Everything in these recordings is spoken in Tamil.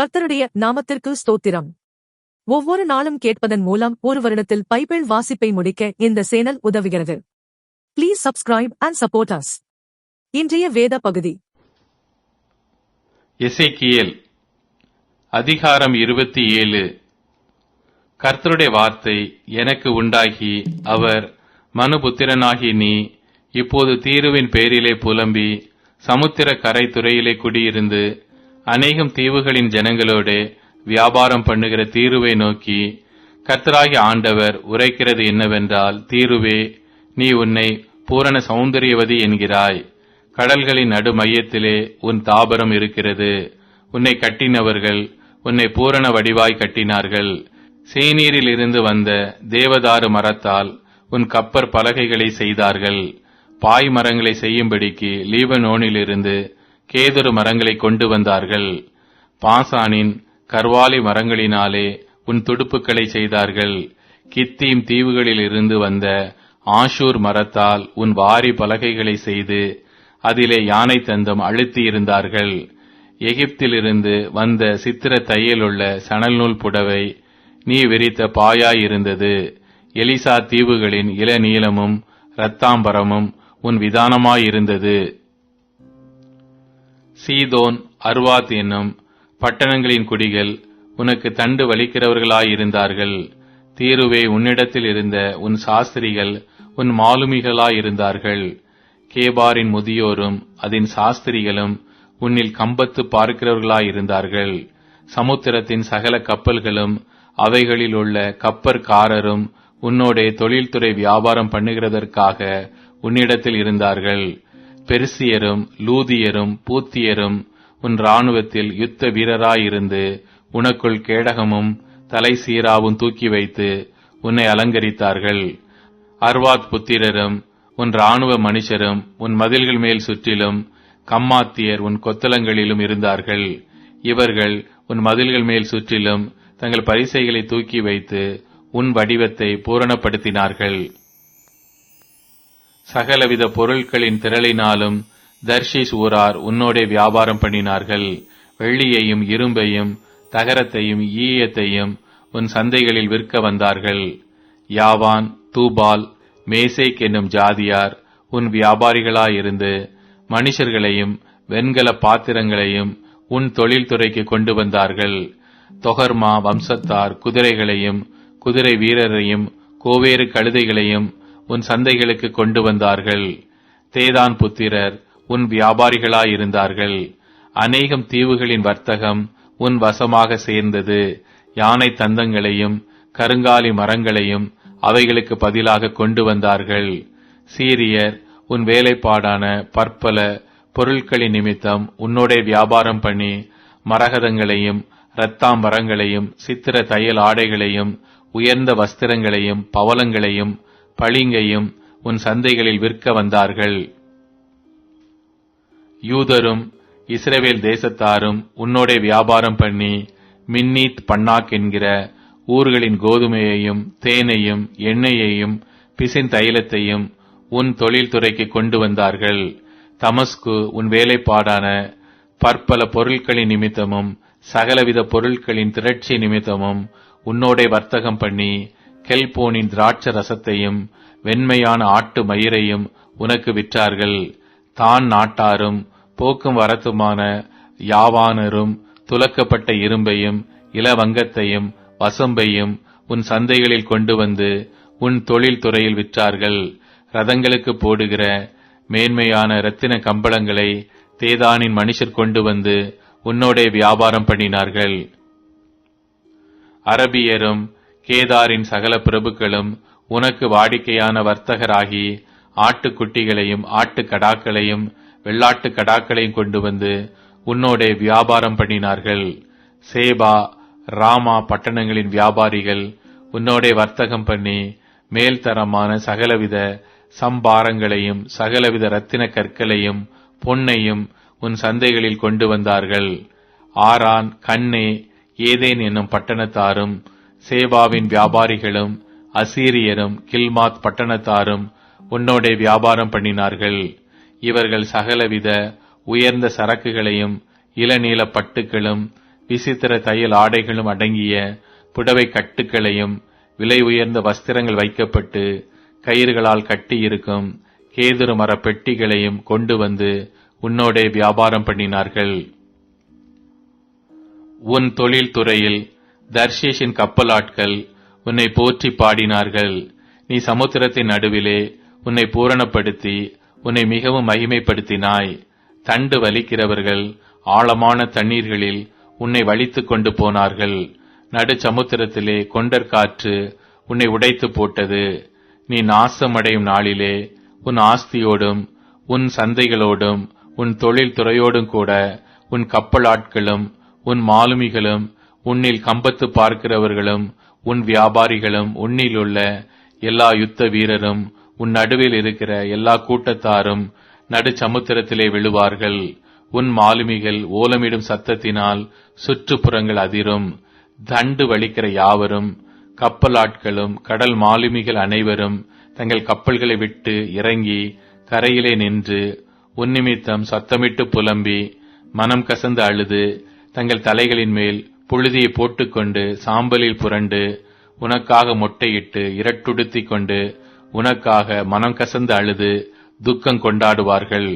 கர்த்தருடைய நாமத்திற்கு ஸ்தோத்திரம். ஒவ்வொரு நாளும் கேட்பதன் மூலம் ஒரு வருடத்தில் பைபிள் வாசிப்பை முடிக்க இந்த சேனல் உதவுகிறது. Please subscribe and support us இன்றைய வேத பகுதி. எசேக்கியேல் அதிகாரம் இருபத்தி ஏழு. கர்த்தருடைய வார்த்தை எனக்கு உண்டாகி அவர் மனுபுத்திரனாகி நீ இப்போது தீருவின் பேரிலே புலம்பி சமுத்திர கரை துறையிலே குடியிருந்து அநேகம் தீவுகளின் ஜனங்களோடு வியாபாரம் பண்ணுகிற தீருவை நோக்கி கர்த்தராகி ஆண்டவர் உரைக்கிறது என்னவென்றால் தீருவே நீ உன்னை பூரண சௌந்தரியவதி என்கிறாய். கடல்களின் நடு மையத்திலே உன் தாபரம் இருக்கிறது. உன்னை கட்டினவர்கள் உன்னை பூரண வடிவாய் கட்டினார்கள். சேனீரில் இருந்து வந்த தேவதாரு மரத்தால் உன் கப்பர் பலகைகளை செய்தார்கள். பாய் மரங்களை செய்யும்படிக்கு லீபனோனிலிருந்து கேதுரு மரங்களை கொண்டு வந்தார்கள். பாசானின் கர்வாலி மரங்களினாலே உன் துடுப்புகளை செய்தார்கள். கித்தீம் தீவுகளில் இருந்து வந்த ஆஷூர் மரத்தால் உன் வாரி பலகைகளை செய்து அதிலே யானை தந்தம் அழுத்தி இருந்தார்கள் எகிப்திலிருந்து வந்த சித்திர தையலுள்ள சணல் நூல் புடவை நீ விரித்த பாயாய் இருந்தது எலிசா தீவுகளின் இளநீளமும் இரத்தாம்பரமும் உன் விதானமாயிருந்தது. சீதோன் அர்வாத் என்னும் பட்டணங்களின் குடிகள் உனக்கு தண்டு வலிக்கிறவர்களாயிருந்தார்கள். தீருவே உன்னிடத்தில் இருந்த உன் சாஸ்திரிகள் உன் மாலுமிகளாயிருந்தார்கள். கேபாரின் முதியோரும் அதன் சாஸ்திரிகளும் உன்னில் கம்பத்து பார்க்கிறவர்களாயிருந்தார்கள். சமுத்திரத்தின் சகல கப்பல்களும் அவைகளில் உள்ள கப்பற்காரரும் உன்னோடே தொழில்துறை வியாபாரம் பண்ணுகிறதற்காக உன்னிடத்தில் இருந்தார்கள். பெருசியரும் லூதியரும் பூத்தியரும் உன் இராணுவத்தில் யுத்த வீரராயிருந்து உனக்குள் கேடகமும் தலை சீராவும் தூக்கி வைத்து உன்னை அலங்கரித்தார்கள். அர்வாத் புத்திரரும் உன் இராணுவ மனுஷரும் உன் மதில்கள் மேல் சுற்றிலும் கம்மாத்தியர் உன் கொத்தளங்களிலும் இருந்தார்கள். இவர்கள் உன் மதில்கள் மேல் சுற்றிலும் தங்கள் பரிசைகளை தூக்கி வைத்து உன் வடிவத்தை பூரணப்படுத்தினார்கள். சகலவித பொருட்களின் திரளினாலும் தர்ஷீஸ் ஊரார் உன்னோடே வியாபாரம் பண்ணினார்கள். வெள்ளியையும் இரும்பையும் தகரத்தையும் ஈயத்தையும் உன் சந்தைகளில் விற்க வந்தார்கள். யாவான் தூபால் மேசேக் என்னும் ஜாதியார் உன் வியாபாரிகளாயிருந்து மனுஷர்களையும் வெண்கல பாத்திரங்களையும் உன் தொழில்துறைக்கு கொண்டு வந்தார்கள். தொகர்மா வம்சத்தார் குதிரைகளையும் குதிரை வீரரையும் கோவேறு கழுதைகளையும் உன் சந்தைகளுக்கு கொண்டு வந்தார்கள். தேதான் புத்திரர் உன் வியாபாரிகளாயிருந்தார்கள் அநேகம் தீவுகளின் வர்த்தகம் உன் வசமாக சேர்ந்தது. யானை தந்தங்களையும் கருங்காலி மரங்களையும் அவைகளுக்கு பதிலாக கொண்டு வந்தார்கள். சீரியர் உன் வேலைப்பாடான பற்பல பொருட்களின் நிமித்தம் உன்னோட வியாபாரம் பண்ணி மரகதங்களையும் இரத்தாம்பரங்களையும் சித்திர தையல் ஆடைகளையும் உயர்ந்த வஸ்திரங்களையும் பவலங்களையும் பளிங்கையும் உன் சந்தைகளில் விற்க வந்தார்கள். யூதரும் இஸ்ரேவேல் தேசத்தாரும் உன்னோடே வியாபாரம் பண்ணி மின்னீத் பன்னாக் என்கிற ஊர்களின் கோதுமையையும் தேனையும் எண்ணெயையும் பிசின் தைலத்தையும் உன் தொழில்துறைக்கு கொண்டு வந்தார்கள். தமஸ்கு உன் வேலைப்பாடான பற்பல பொருட்களின் நிமித்தமும் சகலவித பொருட்களின் திரட்சி நிமித்தமும் உன்னோடே வர்த்தகம் பண்ணி கெல்போனின் திராட்ச ரசத்தையும் வெண்மையான ஆட்டு மயிரையும் உனக்கு விற்றார்கள். தான் நாட்டாரும் போக்கும் வரத்துமான யாவானரும் துலக்கப்பட்ட இரும்பையும் இளவங்கத்தையும் வசம்பையும் உன் சந்தைகளில் கொண்டு வந்து உன் தொழில் துறையில் விற்றார்கள். ரதங்களுக்கு போடுகிற மேன்மையான இரத்தின கம்பளங்களை தேதானின் மனுஷர் கொண்டு வந்து உன்னோடே வியாபாரம் பண்ணினார்கள். அரபியரும் கேதாரின் சகல பிரபுக்களும் உனக்கு வாடிக்கையான வர்த்தகராகி ஆட்டுக்குட்டிகளையும் ஆட்டுக்கடாக்களையும் வெள்ளாட்டு கடாக்களையும் கொண்டு வந்து உன்னோடே வியாபாரம் பண்ணினார்கள். சேபா ராமா பட்டணங்களின் வியாபாரிகள் உன்னோடே வர்த்தகம் பண்ணி மேல்தரமான சகலவித சம்பாரங்களையும் சகலவித ரத்தின கற்களையும் பொன்னையும் உன் சந்தைகளில் கொண்டு வந்தார்கள். ஆரான் கண்ணே ஏதேன் என்னும் பட்டணத்தாரும் சேபாவின் வியாபாரிகளும் அசீரியரும் கில்மாத் பட்டணத்தாரும் உன்னோடே வியாபாரம் பண்ணினார்கள். இவர்கள் சகலவித உயர்ந்த சரக்குகளையும் இளநீல பட்டுகளும் விசித்திர தையல் ஆடைகளும் அடங்கிய புடவை கட்டுக்களையும் விலை உயர்ந்த வஸ்திரங்கள் வைக்கப்பட்டு கயிறுகளால் கட்டியிருக்கும் கேதுரு மர பெட்டிகளையும் கொண்டு வந்து உன்னோடே வியாபாரம் பண்ணினார்கள். உன் தொழில் துறையில் தர்ஷேஷின் கப்பலாட்கள் உன்னை போற்றி பாடினார்கள். நீ சமுத்திரத்தின் நடுவிலே உன்னை பூரணப்படுத்தி உன்னை மிகவும் மகிமைப்படுத்தினாய். தண்டு வலிக்கிறவர்கள் ஆழமான தண்ணீர்களில் உன்னை வலித்துக் கொண்டு போனார்கள். நடு சமுத்திரத்திலே கொண்டற்காற்று உன்னை உடைத்து போட்டது. நீ நாசமடையும் நாளிலே உன் ஆஸ்தியோடும் உன் சந்தைகளோடும் உன் தொழில் துறையோடும் கூட உன் கப்பலாட்களும் உன் மாலுமிகளும் உன்னில் கம்பத்து பார்க்கிறவர்களும் உன் வியாபாரிகளும் உன்னில் உள்ள எல்லா யுத்த வீரரும் உன் நடுவில் இருக்கிற எல்லா கூட்டத்தாரும் நடு சமுத்திரத்திலே விழுவார்கள். உன் மாலுமிகள் ஓலமிடும் சத்தத்தினால் சுற்றுப்புறங்கள் அதிரும். தண்டு வலிக்கிற யாவரும் கப்பலாட்களும் கடல் மாலுமிகள் அனைவரும் தங்கள் கப்பல்களை விட்டு இறங்கி கரையிலே நின்று உன்னிமித்தம் சத்தமிட்டு புலம்பி மனம் கசந்து அழுது தங்கள் தலைகளின் மேல் புழுதியை போட்டுக்கொண்டு சாம்பலில் புரண்டு உனக்காக மொட்டையிட்டு இரட்டுடுத்திக் கொண்டு உனக்காக மனம் கசந்து அழுது துக்கம் கொண்டாடுவார்கள்.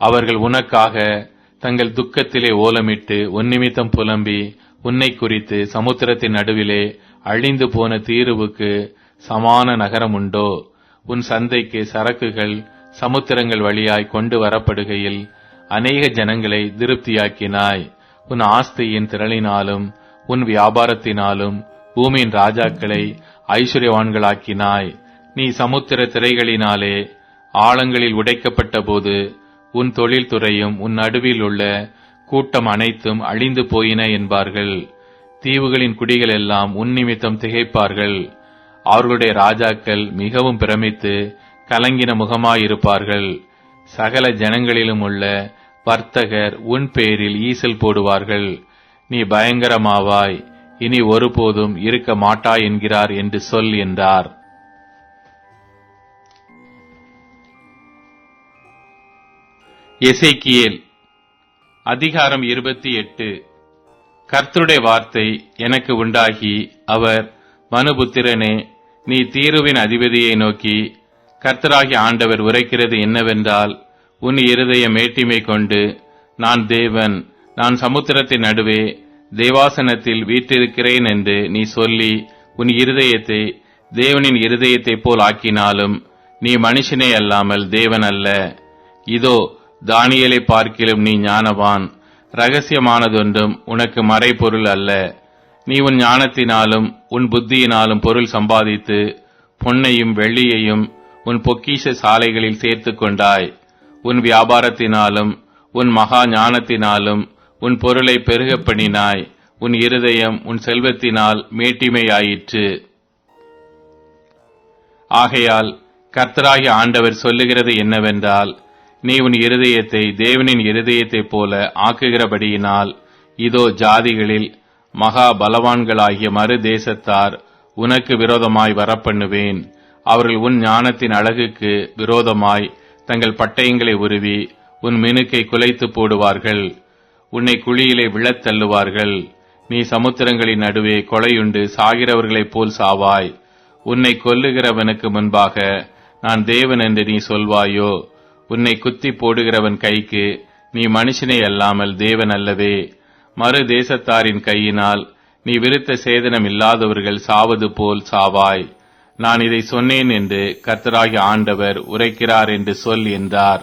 அவர்கள் உனக்காக தங்கள் துக்கத்திலே ஓலமிட்டு உன்னிமித்தம் புலம்பி உன்னை குறித்து சமுத்திரத்தின் நடுவிலே அழிந்து போன தீருவுக்கு சமான நகரம் உண்டோ உன் சந்தைக்கு சரக்குகள் சமுத்திரங்கள் வழியாய் கொண்டு வரப்படுகையில் அநேக ஜனங்களை திருப்தியாக்கினாய். உன் ஆஸ்தியின் திரளினாலும் உன் வியாபாரத்தினாலும் பூமியின் ராஜாக்களை ஐஸ்வர்யவான்களாக்கினாய். நீ சமுத்திர திரைகளினாலே ஆழங்களில் உடைக்கப்பட்ட போது உன் தொழில்துறையும் உன் நடுவில் உள்ள கூட்டம் அனைத்தும் அழிந்து போயின என்பார்கள். தீவுகளின் குடிகள் எல்லாம் உன் நிமித்தம் திகைப்பார்கள். அவர்களுடைய ராஜாக்கள் மிகவும் பிரமித்து கலங்கின முகமாயிருப்பார்கள். சகல ஜனங்களிலும் உள்ள வர்த்தகர் உன் பேரில் ஈசல் போடுவார்கள். நீ பயங்கரமாவாய். இனி ஒருபோதும் இருக்க மாட்டாய் என்கிறார் என்று சொல் என்றார். எசைக்கியேல் அதிகாரம் இருபத்தி எட்டு. கர்த்தருடைய வார்த்தை எனக்கு உண்டாகி அவர் மனுபுத்திரனே நீ தீருவின் அதிபதியை நோக்கி கர்த்தராகி ஆண்டவர் உரைக்கிறது என்னவென்றால் உன் இருதய மேட்டிமை கொண்டு நான் தேவன் நான் சமுத்திரத்தின் நடுவே தேவாசனத்தில் வீற்றிருக்கிறேன் என்று நீ சொல்லி உன் இருதயத்தை தேவனின் இருதயத்தைப் போல் ஆக்கினாலும் நீ மனுஷனே அல்லாமல் தேவன் அல்ல. இதோ தானியலை பார்க்கிலும் நீ ஞானவான். ரகசியமானதொன்றும் உனக்கு மறைபொருள் அல்ல. நீ உன் ஞானத்தினாலும் உன் புத்தியினாலும் பொருள் சம்பாதித்து பொன்னையும் வெள்ளியையும் உன் பொக்கிஷ சாலைகளில் சேர்த்து கொண்டாய். உன் வியாபாரத்தினாலும் உன் மகா ஞானத்தினாலும் உன் பொருளை பெருக பண்ணினாய் உன் இருதயம் உன் செல்வத்தினால் மேட்டிமையாயிற்று. ஆகையால் கர்த்தராகி ஆண்டவர் சொல்லுகிறது என்னவென்றால் நீ உன் இருதயத்தை தேவனின் இருதயத்தைப் போல ஆக்குகிறபடியினால் இதோ ஜாதிகளில் மகா பலவான்களாகிய மறு தேசத்தார் உனக்கு விரோதமாய் வரப்பண்ணுவேன். அவர்கள் உன் ஞானத்தின் அழகுக்கு விரோதமாய் தங்கள் பட்டயங்களை உருவி உன் மினுக்கை குலைத்து போடுவார்கள். உன்னை குழியிலே விழத் தள்ளுவார்கள். நீ சமுத்திரங்களின் நடுவே கொலையுண்டு சாகிறவர்களைப் போல் சாவாய். உன்னை கொல்லுகிறவனுக்கு முன்பாக நான் தேவன் என்று நீ சொல்வாயோ? உன்னை குத்தி போடுகிறவன் கைக்கு நீ மனுஷனே அல்லாமல் தேவன் அல்லவே. மறு தேசத்தாரின் கையினால் நீ விருத்த சேதனம் இல்லாதவர்கள் சாவது போல் சாவாய். நான் இதை சொன்னேன் என்று கர்த்தராகி ஆண்டவர் உரைக்கிறார் என்று சொல் என்றார்.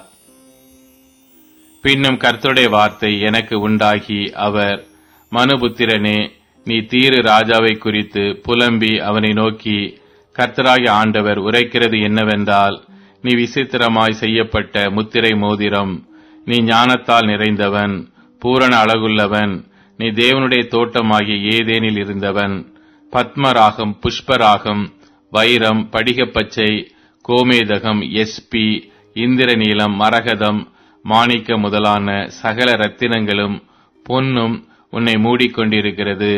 பின்னும் கர்த்தருடைய வார்த்தை எனக்கு உண்டாகி அவர் மனுபுத்திரனே நீ தீரு ராஜாவை குறித்து புலம்பி அவனை நோக்கி கர்த்தராகி ஆண்டவர் உரைக்கிறது என்னவென்றால் நீ விசித்திரமாய் செய்யப்பட்ட முத்திரை மோதிரம் நீ ஞானத்தால் நிறைந்தவன் பூரண அழகுள்ளவன் நீ தேவனுடைய தோட்டமாகிய ஏதேனில் இருந்தவன் பத்மராகம் புஷ்பராகம் வைரம் படிகப்பச்சை கோமேதகம் எஸ்பி இந்திரநீலம் மரகதம் மாணிக்க முதலான சகல ரத்தினங்களும் பொன்னும் உன்னை மூடிக்கொண்டிருக்கிறது.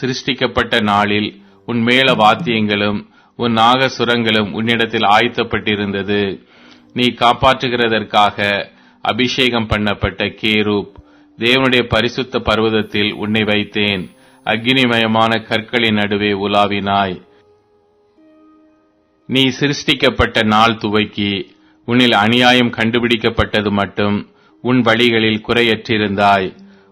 சிருஷ்டிக்கப்பட்ட நாளில் உன் மேல வாத்தியங்களும் உன் நாகசுரங்களும் உன்னிடத்தில் ஆயத்தப்பட்டிருந்தது. நீ காப்பாற்றுகிறதற்காக அபிஷேகம் பண்ணப்பட்ட கேரூப் தேவனுடைய பரிசுத்த பர்வதத்தில் உன்னை வைத்தேன். அக்னிமயமான கற்களின் நடுவே உலாவினாய். நீ சிருஷ்டிக்கப்பட்ட நாள் துவக்கி உன்னில் அநியாயம் கண்டுபிடிக்கப்பட்டது மட்டும் உன் வழிகளில் குறையற்றிருந்தாய்.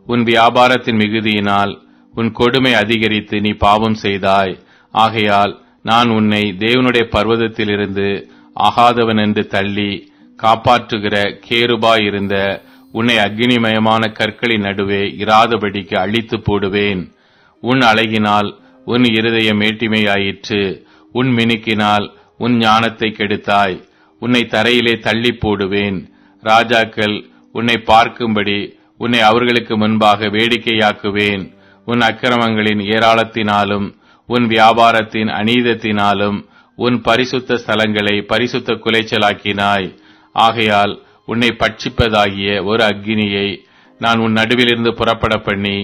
உன் வியாபாரத்தின் மிகுதியினால் உன் கொடுமை அதிகரித்து நீ பாவம் செய்தாய். ஆகையால் நான் உன்னை தேவனுடைய பர்வதத்திலிருந்து ஆகாதவன் என்று தள்ளி காப்பாற்றுகிற கேருபாய் இருந்த உன்னை அக்னிமயமான கற்களின் நடுவே இராதபடிக்கு அழித்து போடுவேன். உன் அழகினால் உன் இருதயம் மேட்டிமையாயிற்று. உன் மினுக்கினால் உன் ஞானத்தை கெடுத்தாய். உன்னை தரையிலே தள்ளி போடுவேன். ராஜாக்கள் உன்னை பார்க்கும்படி உன்னை அவர்களுக்கு முன்பாக வேடிக்கையாக்குவேன். உன் அக்கிரமங்களின் ஏராளத்தினாலும் உன் வியாபாரத்தின் அநீதத்தினாலும் உன் பரிசுத்த ஸ்தலங்களை பரிசுத்த குலைச்சலாக்கினாய். ஆகையால் உன்னை பட்சிப்பதாகிய ஒரு அக்கினியை நான் உன் நடுவிலிருந்து புறப்பட பண்ணி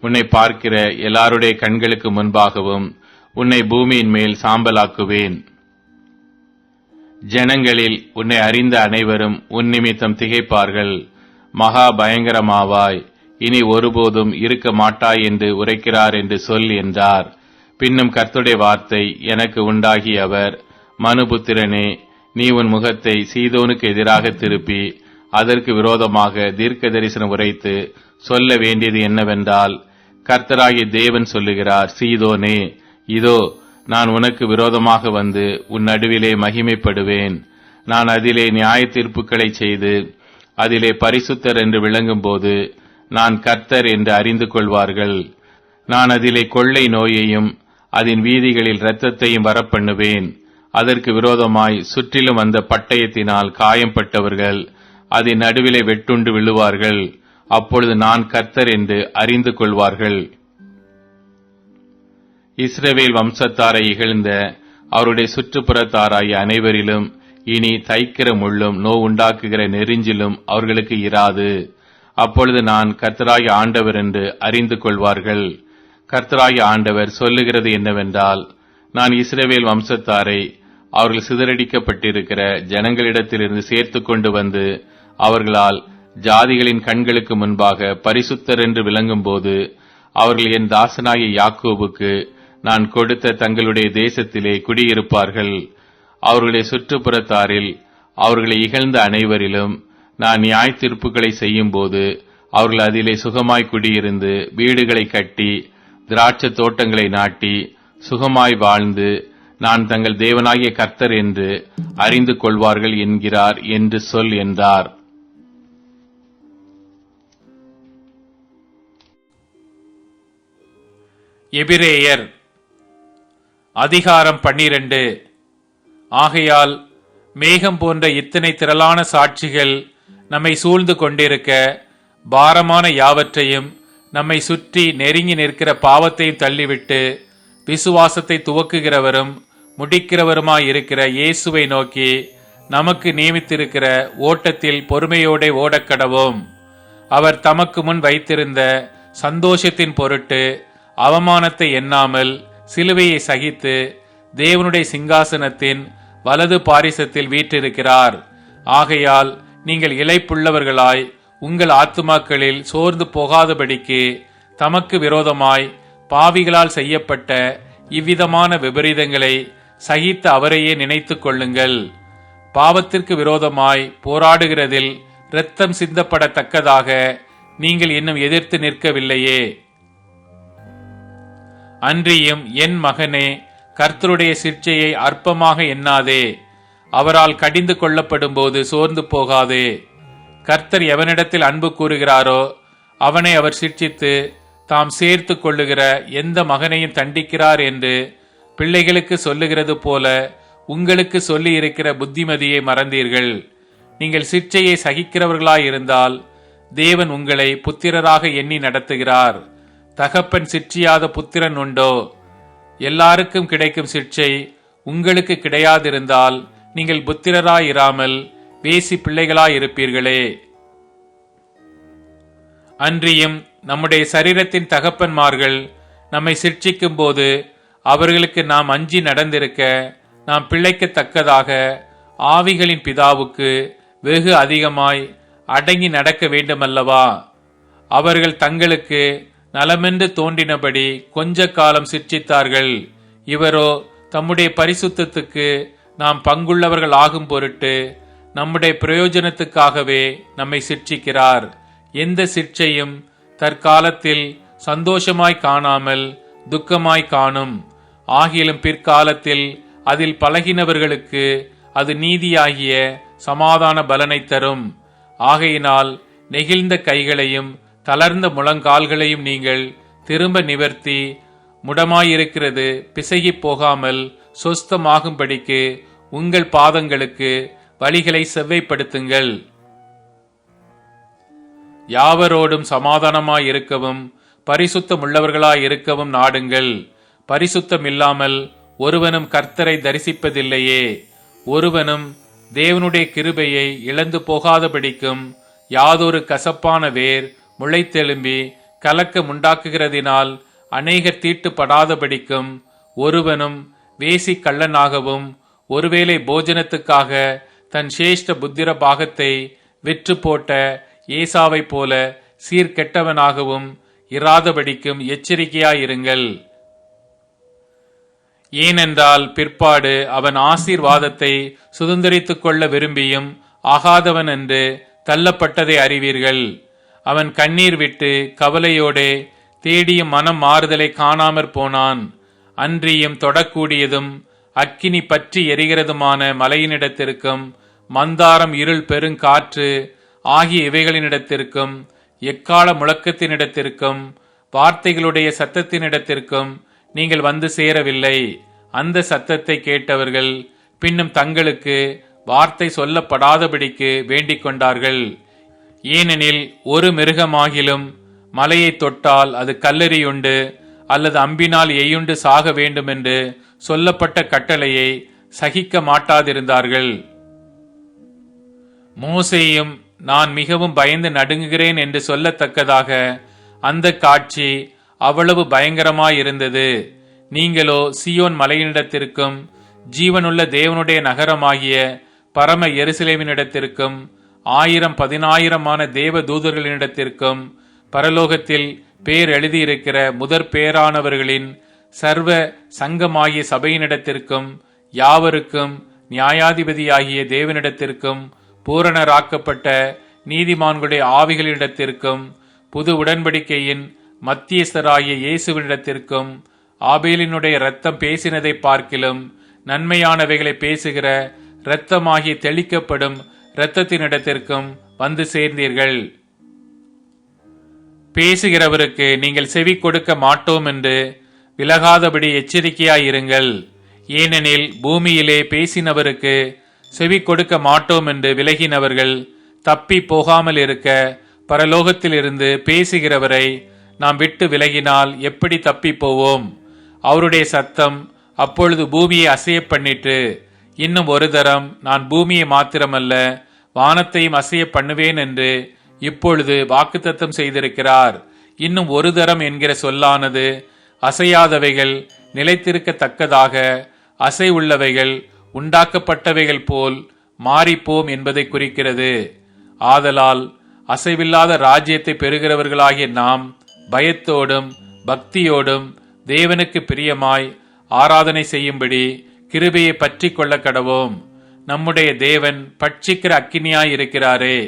உன்னை பார்க்கிற எல்லாருடைய கண்களுக்கு முன்பாகவும் உன்னை பூமியின் மேல் சாம்பலாக்குவேன். ஜனங்களில் உன்னை அறிந்த அனைவரும் உன் நிமித்தம் திகைப்பார்கள். மகா பயங்கரமாவாய். இனி ஒருபோதும் இருக்க மாட்டாய் என்று உரைக்கிறார் என்று சொல் என்றார். பின்னும் கர்த்துடைய வார்த்தை எனக்கு உண்டாகி அவர் மனுபுத்திரனே நீ உன் முகத்தை சீதோனுக்கு எதிராக திருப்பி அதற்கு விரோதமாக தீர்க்க தரிசனம் உரைத்து சொல்ல வேண்டியது என்னவென்றால் கர்த்தராகிய தேவன் சொல்லுகிறார் சீதோனே இதோ நான் உனக்கு விரோதமாக வந்து உன் நடுவிலே மகிமைப்படுவேன். நான் அதிலே நியாய தீர்ப்புகளை செய்து அதிலே பரிசுத்தர் என்று விளங்கும்போது நான் கர்த்தர் என்று அறிந்து கொள்வார்கள். நான் அதிலே கொள்ளை நோயையும் அதன் வீதிகளில் இரத்தத்தையும் வரப்பண்ணுவேன். அதற்கு விரோதமாய் சுற்றிலும் வந்த பட்டயத்தினால் காயம்பட்டவர்கள் அதன் நடுவிலே வெட்டுண்டு விழுவார்கள். அப்பொழுது நான் கர்த்தர் என்று அறிந்து கொள்வார்கள். இஸ்ரவேல் வம்சத்தாரை இகழ்ந்த அவருடைய சுற்றுப்புறத்தாராகிய அனைவரிலும் இனி தைக்கிற முள்ளும் நோ உண்டாக்குகிற நெறிஞ்சிலும் அவர்களுக்கு இராது. அப்பொழுது நான் கர்த்தராய ஆண்டவர் என்று அறிந்து கொள்வார்கள். கர்த்தராய ஆண்டவர் சொல்லுகிறது என்னவென்றால் நான் இஸ்ரவேல் வம்சத்தாரை அவர்கள் சிதறடிக்கப்பட்டிருக்கிற ஜனங்களிடத்திலிருந்து சேர்த்து கொண்டு வந்து அவர்களால் ஜாதிகளின் கண்களுக்கு முன்பாக பரிசுத்தர் என்று விளங்கும்போது அவர்கள் என் தாசனாகிய யாக்கோபுக்கு நான் கொடுத்த தங்களுடைய தேசத்திலே குடியிருப்பார்கள். அவர்களுடைய சுற்றுப்புறத்தாரில் அவர்களை இகழ்ந்த அனைவரிலும் நான் நியாய தீர்ப்புகளை செய்யும்போது அவர்கள் அதிலே சுகமாய் குடியிருந்து வீடுகளை கட்டி திராட்சை தோட்டங்களை நாட்டி சுகமாய் வாழ்ந்து நான் தங்கள் தேவனாகிய கர்த்தர் என்று அறிந்து கொள்வார்கள் என்கிறார் என்று சொல் என்றார். எபிரேயர் அதிகாரம் பன்னிரண்டு. ஆகையால் மேகம் போன்ற இத்தனை திரளான சாட்சிகள் நம்மை சூழ்ந்து கொண்டிருக்க பாரமான யாவற்றையும் நம்மை சுற்றி நெருங்கி நிற்கிற பாவத்தையும் தள்ளிவிட்டு விசுவாசத்தை துவக்குகிறவரும் முடிக்கிறவருமாயிருக்கிற இயேசுவை நோக்கி நமக்கு நியமித்திருக்கிற ஓட்டத்தில் பொறுமையோடு ஓடக்கடவோம் அவர் தமக்கு முன் வைத்திருந்த சந்தோஷத்தின் பொருட்டு அவமானத்தை எண்ணாமல் சிலுவையை சகித்து தேவனுடைய சிங்காசனத்தின் வலது பாரிசத்தில் வீற்றிருக்கிறார். ஆகையால் நீங்கள் இழைப்புள்ளவர்களாய் உங்கள் ஆத்துமாக்களில் சோர்ந்து போகாதபடிக்கு தமக்கு விரோதமாய் பாவிகளால் செய்யப்பட்ட இவ்விதமான விபரீதங்களை சகித்த அவரையே நினைத்துக் கொள்ளுங்கள். பாவத்திற்கு விரோதமாய் போராடுகிறதில் இரத்தம் சிந்தப்படத்தக்கதாக நீங்கள் இன்னும் எதிர்த்து நிற்கவில்லையே. அன்றியும் என் மகனே கர்த்தருடைய சிற்சையை அற்பமாக எண்ணாதே. அவரால் கடிந்து கொள்ளப்படும் போது சோர்ந்து போகாதே. கர்த்தர் எவனிடத்தில் அன்பு கூறுகிறாரோ அவனை அவர் சிற்சித்து தாம் சேர்த்து கொள்ளுகிற எந்த மகனையும் தண்டிக்கிறார் என்று பிள்ளைகளுக்கு சொல்லுகிறது போல உங்களுக்கு சொல்லி இருக்கிற புத்திமதியை மறந்தீர்கள். நீங்கள் சிற்சையை சகிக்கிறவர்களாயிருந்தால் தேவன் உங்களை புத்திரராக எண்ணி நடத்துகிறார். தகப்பன் சிற்றியாத புத்திரன் உண்டோ? எல்லாருக்கும் கிடைக்கும் சிற்சை உங்களுக்கு கிடையாதிருந்தால் நீங்கள் புத்திரராயிராமல் வேசி பிள்ளைகளாயிருப்பீர்களே. அன்றியும் நம்முடைய சரீரத்தின் தகப்பன்மார்கள் நம்மை சிற்சிக்கும் போது அவர்களுக்கு நாம் அஞ்சி நடந்திருக்க நாம் பிழைக்கத்தக்கதாக ஆவிகளின் பிதாவுக்கு வெகு அதிகமாய் அடங்கி நடக்க வேண்டுமல்லவா? அவர்கள் தங்களுக்கு நலமென்று தோன்றினபடி கொஞ்ச காலம் சிற்சித்தார்கள் இவரோ தம்முடைய பரிசுத்தத்துக்கு நாம் பங்குள்ளவர்கள் ஆகும் பொருட்டு நம்முடைய பிரயோஜனத்துக்காகவே நம்மை சிற்சிக்கிறார் எந்த சிற்சையும் தற்காலத்தில் சந்தோஷமாய் காணாமல் துக்கமாய் காணும். ஆகிலும் பிற்காலத்தில் அதில் பழகினவர்களுக்கு அது நீதியாகிய சமாதான பலனை தரும். ஆகையினால் நெகிழ்ந்த கைகளையும் தளர்ந்த முழங்கால்களையும் நீங்கள் திரும்ப நிவர்த்தி முடமாயிருக்கிறது பிசகி போகாமல் சொஸ்தமாகும்படிக்கு உங்கள் பாதங்களுக்கு வழிகளை செவ்வைப்படுத்துங்கள். யாவரோடும் சமாதானமாய் இருக்கவும் இருக்கவும் நாடுங்கள். பரிசுத்தம் இல்லாமல் ஒருவனும் கர்த்தரை தரிசிப்பதில்லையே. ஒருவனும் தேவனுடைய கிருபையை இழந்து போகாதபடிக்கும் யாதொரு கசப்பான வேர் முளைத்தெழும்பி கலக்க முண்டாக்குகிறதினால் அநேகர் தீட்டுப்படாதபடிக்கும் ஒருவனும் வேசி கள்ளனாகவும் ஒருவேளை போஜனத்துக்காக தன் சேஷ்ட புத்திர பாகத்தை விற்று போட்ட ஏசாவைப் போல சீர்கெட்டவனாகவும் இராதபடிக்கும் எச்சரிக்கையாயிருங்கள். ஏனென்றால் பிற்பாடு அவன் ஆசீர்வாதத்தை சுதந்திரித்துக் கொள்ள விரும்பியும் ஆகாதவன் என்று தள்ளப்பட்டதை அறிவீர்கள். அவன் கண்ணீர் விட்டு கவலையோடே தேடிய மனம் மாறுதலை காணாமற் போனான். அன்றியும் தொடக்கூடியதும் அக்கினி பற்றி எரிகிறதுமான மலையினிடத்திற்கும் மந்தாரம் இருள் பெருங்காற்று ஆகிய இவைகளினிடத்திற்கும் எக்கால முழக்கத்தினிடத்திற்கும் வார்த்தைகளுடைய சத்தத்தினிடத்திற்கும் நீங்கள் வந்து சேரவில்லை. அந்த சத்தத்தை கேட்டவர்கள் பின்னும் தங்களுக்கு வார்த்தை சொல்லப்படாதபடிக்கு வேண்டிக் கொண்டார்கள். ஏனெனில் ஒரு மிருகமாகிலும் மலையை தொட்டால் அது கல்லெறியுண்டு அல்லது அம்பினால் எய்யுண்டு சாக வேண்டும் என்று சொல்லப்பட்ட கட்டளையை சகிக்க மாட்டாதிருந்தார்கள். மோசையும் நான் மிகவும் பயந்து நடுங்குகிறேன் என்று சொல்லத்தக்கதாக அந்த காட்சி அவ்வளவு பயங்கரமாயிருந்தது. நீங்களோ சியோன் மலையினிடத்திற்கும் ஜீவனுள்ள தேவனுடைய நகரமாகிய பரம எருசலேமினிடத்திற்கும் ஆயிரம் பதினாயிரமான தேவ தூதர்களினிடத்திற்கும் பரலோகத்தில் பேர் எழுதியிருக்கிற முதற் பேரானவர்களின் சர்வ சங்கமாகிய சபையினிடத்திற்கும் யாவருக்கும் நியாயாதிபதியாகிய தேவனிடத்திற்கும் பூரணராக்கப்பட்ட நீதிமான்களுடைய ஆவிகளிடத்திற்கும் புது உடன்படிக்கையின் மத்தியஸ்தராகிய இயேசுவினிடத்திற்கும் ஆபேலினுடைய இரத்தம் பேசினதை பார்க்கிலும் நன்மையானவைகளை பேசுகிற இரத்தமாகி தெளிக்கப்படும் இரத்தத்தினிடத்திற்கும் வந்து சேர்ந்தீர்கள். பேசுகிறவருக்கு நீங்கள் செவி கொடுக்க மாட்டோம் என்று விலகாதபடி எச்சரிக்கையாயிருங்கள் ஏனெனில் பூமியிலே பேசினவருக்கு செவி கொடுக்க மாட்டோம் என்று விலகினவர்கள் தப்பி போகாமல் இருக்க பரலோகத்திலிருந்து பேசுகிறவரை நாம் விட்டு விலகினால் எப்படி தப்பி போவோம் அவருடைய சத்தம் அப்பொழுது பூமியை அசைய பண்ணிட்டு இன்னும் ஒரு தரம் நான் பூமியை மாத்திரமல்ல வானத்தையும் அசைய பண்ணுவேன் என்று இப்பொழுது வாக்குத்தத்தம் செய்திருக்கிறார். இன்னும் ஒரு தரம் என்கிற சொல்லானது அசையாதவைகள் நிலைத்திருக்கத்தக்கதாக அசை உள்ளவைகள் உண்டாக்கப்பட்டவைகள் போல் மாறிப்போம் என்பதை குறிக்கிறது. ஆதலால் அசைவில்லாத ராஜ்யத்தை பெறுகிறவர்களாகிய நாம் பயத்தோடும் பக்தியோடும் தேவனுக்கு பிரியமாய் ஆராதனை செய்யும்படி கிருபையை பற்றி கொள்ள கடவோம் நம்முடைய தேவன் பட்சிக்கிற அக்கினியாய் இருக்கிறாரே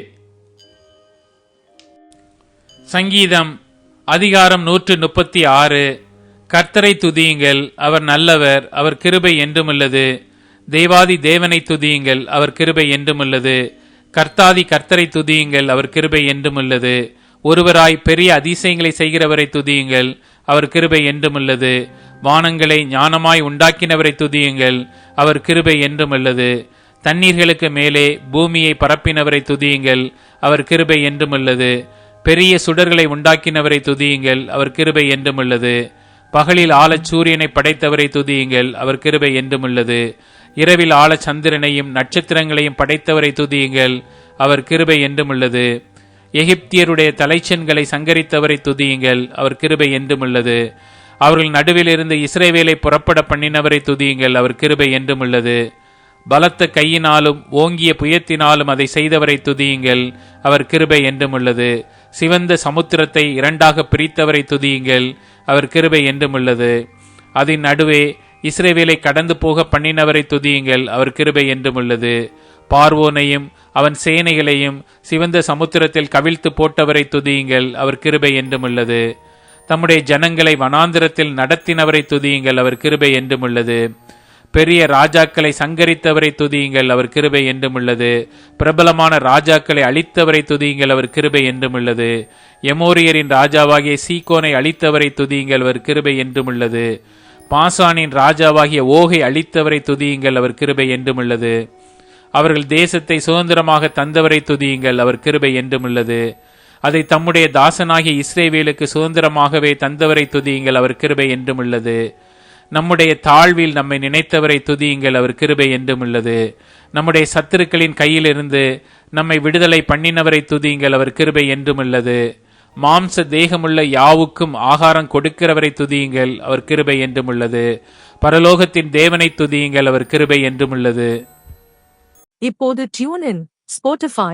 சங்கீதம் அதிகாரம் நூற்று முப்பத்தி ஆறு கர்த்தரை துதியுங்கள் அவர் நல்லவர் அவர் கிருபை என்றுமுள்ளது. தேவாதி தேவனை துதியுங்கள் அவர் கிருபை என்றுமுள்ளது. கர்த்தாதி கர்த்தரை துதியுங்கள் அவர் கிருபை என்றுமுள்ளது. ஒருவராய் பெரிய அதிசயங்களை செய்கிறவரை துதியுங்கள் அவர் கிருபை என்றுமுள்ளது. வானங்களை ஞானமாய் உண்டாக்கினவரை துதியுங்கள். அவர் கிருபை என்றுமுள்ளது தண்ணீர்களுக்கு மேலே பூமியை பரப்பினவரை துதியுங்கள். அவர் கிருபை என்றுமுள்ளது பெரிய சுடர்களை உண்டாக்கினவரை துதியுங்கள். அவர் கிருபை என்றுமுள்ளது பகலில் ஆழச் சூரியனை படைத்தவரை துதியுங்கள். அவர் கிருபை என்றுமுள்ளது இரவில் ஆழச் சந்திரனையும் நட்சத்திரங்களையும் படைத்தவரை துதியுங்கள். அவர் கிருபை என்றுமுள்ளது எகிப்தியருடைய தலைச்சன்களை சங்கரித்தவரை துதியுங்கள். அவர் கிருபை என்றுமுள்ளது அவர்கள் நடுவில் இருந்து இஸ்ரேவேலை புறப்பட பண்ணினவரை துதியுங்கள். அவர் கிருபை என்றுமுள்ளது பலத்த கையினாலும் ஓங்கிய புயத்தினாலும் அதை செய்தவரை துதியுங்கள். அவர் கிருபை என்றுமுள்ளது சிவந்த சமுத்திரத்தை இரண்டாக பிரித்தவரை துதியுங்கள். அவர் கிருபை என்றும் உள்ளது. அதன் நடுவே இஸ்ரேவேலை கடந்து போக பண்ணினவரை துதியுங்கள். அவர் கிருபை என்றும் உள்ளது. பார்வோனையும் அவன் சேனைகளையும் சிவந்த சமுத்திரத்தில் கவிழ்த்து போட்டவரை துதியுங்கள். அவர் கிருபை என்றும் உள்ளது. தம்முடைய ஜனங்களை வனாந்திரத்தில் நடத்தினவரை துதியுங்கள் அவர் கிருபை என்றும் உள்ளது. பெரிய ராஜாக்களை சங்கரித்தவரை துதியுங்கள் அவர் கிருபை என்றும் உள்ளது. பிரபலமான ராஜாக்களை அழித்தவரை துதியுங்கள் அவர் கிருபை என்றும் உள்ளது. எமோரியரின் ராஜாவாகிய சீகோனை அழித்தவரை துதியுங்கள் அவர் கிருபை என்றும் உள்ளது. பாசானின் ராஜாவாகிய ஓகை அழித்தவரை துதியுங்கள் அவர் கிருபை என்றும் உள்ளது. அவர்கள் தேசத்தை சுதந்திரமாக தந்தவரை துதியுங்கள் அவர் கிருபை என்றும் உள்ளது. அதை தம்முடைய தாசனாகிய இஸ்ரேவேலுக்கு சுதந்திரமாகவே தந்தவரை துதியுங்கள் அவர் கிருபை என்றும் உள்ளது. நம்முடைய தாழ்வில் நம்மை நினைத்தவரை துதியுங்கள் அவர் கிருபை என்றும் உள்ளது. நம்முடைய சத்துருக்களின் கையிலிருந்து நம்மை விடுதலை பண்ணினவரை துதியுங்கள் அவர் கிருபை என்றும் உள்ளது. மாம்ச தேகமுள்ள யாவுக்கும் ஆகாரம் கொடுக்கிறவரை துதியுங்கள் அவர் கிருபை என்றும் உள்ளது. பரலோகத்தின் தேவனை துதியுங்கள் அவர் கிருபை என்றும் உள்ளது. இப்போது tune in Spotify